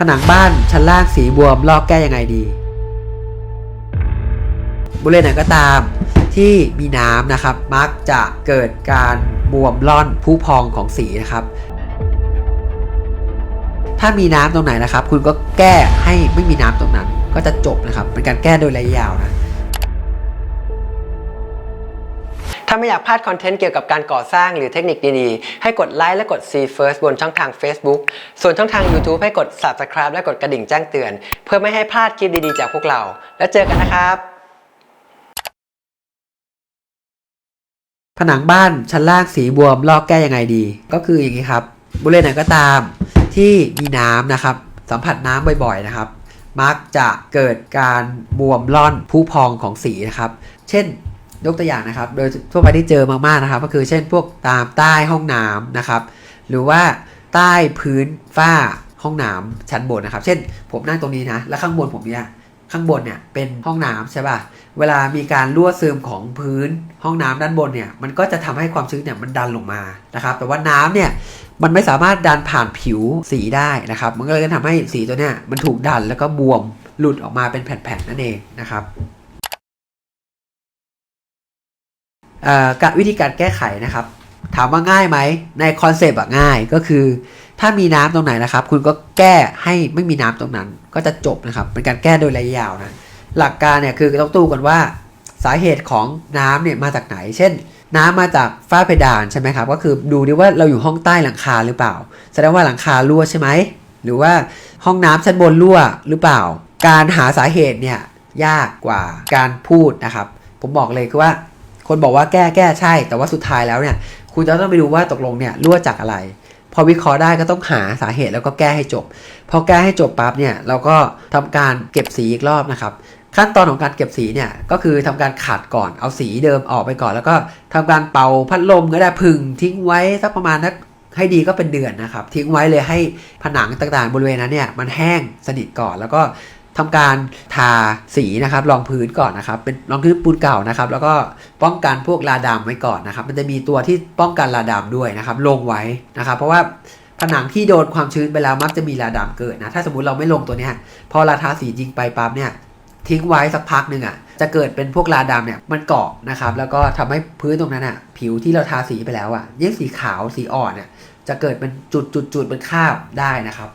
ผนังบ้านชั้นล่างสีบวมลอกแก้ยังไงดี บริเวณไหนก็ตามที่มีน้ำนะครับ มักจะเกิดการบวมร่อนผู้พองของสีนะครับ ถ้ามีน้ำตรงไหนนะครับ คุณก็แก้ให้ไม่มีน้ำตรงนั้น ก็จะจบนะครับ เป็นการแก้โดยระยะยาวนะาไม่อยากพลาดคอนเทนต์เกี่ยวกับการก่อสร้างหรือเทคนิคดีๆ ให้กดไลค์และกด See First บนช่องทาง Facebook ส่วนช่องทาง YouTube ให้กด Subscribe และกดกระดิ่งแจ้งเตือน เพื่อไม่ให้พลาดคลิปดีๆจากพวกเรา แล้วเจอกันนะครับผนังบ้านชั้นล่างสีบวมลอกแก้ยังไงดี ก็คืออย่างนี้ครับบริเวณไหนก็ตามที่มีน้ำนะครับ สัมผัสน้ำบ่อยๆนะครับ มักจะเกิดการบวมร่อนผู้พองของสีนะครับ เช่น ยกตัวอย่างนะครับ โดยทั่วไปที่เจอมากๆนะครับ ก็คือเช่นพวกตามใต้ห้องน้ำนะครับ หรือว่าใต้พื้นฝ้าห้องน้ำชั้นบนนะครับ เช่น ผมนั่งตรงนี้นะ แล้วข้างบนผมเนี่ยข้างบนเนี่ยเป็นห้องน้ำใช่ป่ะ เวลามีการรั่วซึมของพื้นห้องน้ำด้านบนเนี่ย มันก็จะทำให้ความชื้นเนี่ยมันดันลงมานะครับ แต่ว่าน้ำเนี่ยมันไม่สามารถดันผ่านผิวสีได้นะครับ มันก็เลยทำให้สีตัวเนี้ยมันถูกดันแล้วก็บวมหลุดออกมาเป็นแผ่นๆนั่นเองนะครับ กะวิธีการแก้ไขนะครับ ถามว่าง่ายไหมในคอนเซปต์อะง่ายก็คือ ถ้ามีน้ำตรงไหนนะครับ คุณก็แก้ให้ไม่มีน้ำตรงนั้น ก็จะจบนะครับเป็นการแก้โดยระยะยาวนะหลักการเนี่ยคือต้องตู้กันว่าสาเหตุของน้ำเนี่ยมาจากไหน เช่น น้ำมาจากฝ้าเพดานใช่ไหมครับ ก็คือดูดิว่าเราอยู่ห้องใต้หลังคาหรือเปล่า แสดงว่าหลังคารั่วใช่ไหม หรือว่าห้องน้ำชั้นบนรั่วหรือเปล่า การหาสาเหตุเนี่ยยากกว่าการพูดนะครับ ผมบอกเลยคือว่า คนบอกว่าแก้แก้ใช่ แต่ว่าสุดท้ายแล้วเนี่ย คุณจะต้องไปดูว่าตกลงเนี่ยรั่วจากอะไร พอวิเคราะห์ได้ก็ต้องหาสาเหตุแล้วก็แก้ให้จบ พอแก้ให้จบปั๊บเนี่ยเราก็ทำการเก็บสีอีกรอบนะครับ ขั้นตอนของการเก็บสีเนี่ยก็คือทำการขัดก่อนเอาสีเดิมออกไปก่อน แล้วก็ทำการเป่าพัดลมก็ได้พึ่งทิ้งไว้สักประมาณนักให้ดีก็เป็นเดือนนะครับ ทิ้งไว้เลยให้ผนังต่างๆ บริเวณนั้นเนี่ยมันแห้งสนิทก่อนแล้วก็ ทำการทาสีนะครับรองพื้นก่อนนะครับ เป็นรองพื้นปูนเก่านะครับ แล้วก็ป้องกันพวกลาดำไว้ก่อนนะครับ มันจะมีตัวที่ป้องกันลาดำด้วยนะครับ ลงไว้นะครับ เพราะว่าผนังที่โดนความชื้นไปแล้วมักจะมีลาดำเกิดนะถ้าสมมติเราไม่ลงตัวเนี้ยพอเราทาสีจริงไปปั๊บเนี่ยทิ้งไว้สักพักหนึ่งอะจะเกิดเป็นพวกลาดำเนี่ยมันเกาะนะครับ แล้วก็ทำให้พื้นตรงนั้นอะผิวที่เราทาสีไปแล้วอะยิ่งสีขาวสีอ่อนเนี่ยจะเกิดเป็นจุดจุดจุดเป็นคราบได้นะครับ